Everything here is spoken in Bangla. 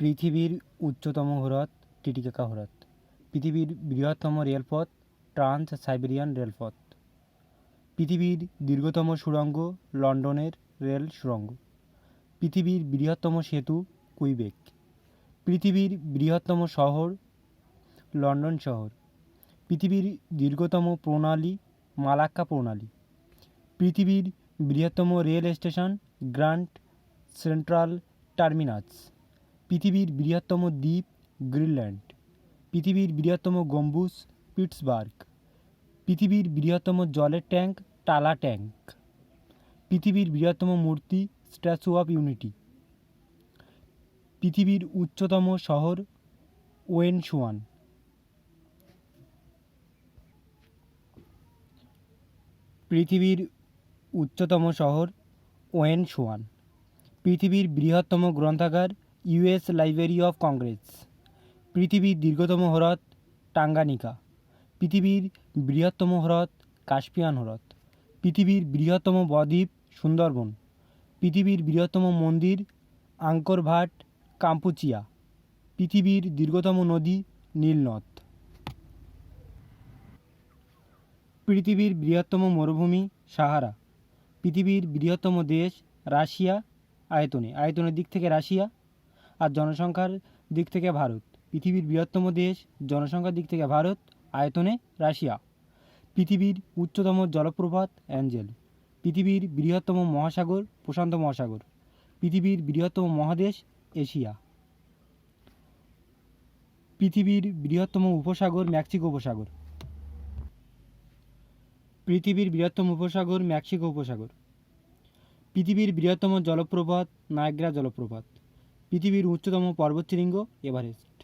পৃথিবীর উচ্চতম হ্রদ টিটিকাকা হ্রদ। পৃথিবীর বৃহত্তম রেলপথ ট্রান্স সাইবেরিয়ান রেলপথ। পৃথিবীর দীর্ঘতম সুড়ঙ্গ লন্ডনের রেল সুড়ঙ্গ। পৃথিবীর বৃহত্তম সেতু কুইবেক। পৃথিবীর বৃহত্তম শহর লন্ডন শহর। পৃথিবীর দীর্ঘতম প্রণালী মালাক্কা প্রণালী। পৃথিবীর বৃহত্তম rail station grand central terminus. পৃথিবীর বৃহত্তম দ্বীপ গ্রিনল্যান্ড, পৃথিবীর বৃহত্তম গম্বুজ পিটসবার্গ, পৃথিবীর বৃহত্তম জলের ট্যাঙ্ক টালা ট্যাঙ্ক, পৃথিবীর বৃহত্তম মূর্তি স্ট্যাচু অফ ইউনিটি, পৃথিবীর উচ্চতম শহর ওয়েনসুয়ান। পৃথিবীর উচ্চতম শহর ওয়েনসুয়ান, পৃথিবীর বৃহত্তম গ্রন্থাগার ইউএস লাইব্রেরি অফ কংগ্রেস, পৃথিবীর দীর্ঘতম হ্রদ টাঙ্গানিকা, পৃথিবীর বৃহত্তম হ্রদ কাস্পিয়ান হ্রদ, পৃথিবীর বৃহত্তম বদ্বীপ সুন্দরবন, পৃথিবীর বৃহত্তম মন্দির আঙ্করভাট কাম্পুচিয়া, পৃথিবীর দীর্ঘতম নদী নীলনদ। পৃথিবীর বৃহত্তম মরুভূমি সাহারা, পৃথিবীর বৃহত্তম দেশ রাশিয়া, আয়তনে, আয়তনের দিক থেকে রাশিয়া আর জনসংখ্যার দিক থেকে ভারত। পৃথিবীর বৃহত্তম দেশ, জনসংখ্যার দিক থেকে ভারত, আয়তনে রাশিয়া। পৃথিবীর উচ্চতম জলপ্রপাত অ্যাঞ্জেল। পৃথিবীর বৃহত্তম মহাসাগর, প্রশান্ত মহাসাগর। পৃথিবীর বৃহত্তম মহাদেশ, এশিয়া। পৃথিবীর বৃহত্তম উপসাগর, মেক্সিকো উপসাগর। পৃথিবীর বৃহত্তম উপসাগর, মেক্সিকো উপসাগর। পৃথিবীর বৃহত্তম জলপ্রপাত নায়গ্রা জলপ্রপাত। পৃথিবীর উচ্চতম পর্বতশৃঙ্গ এভারেস্ট।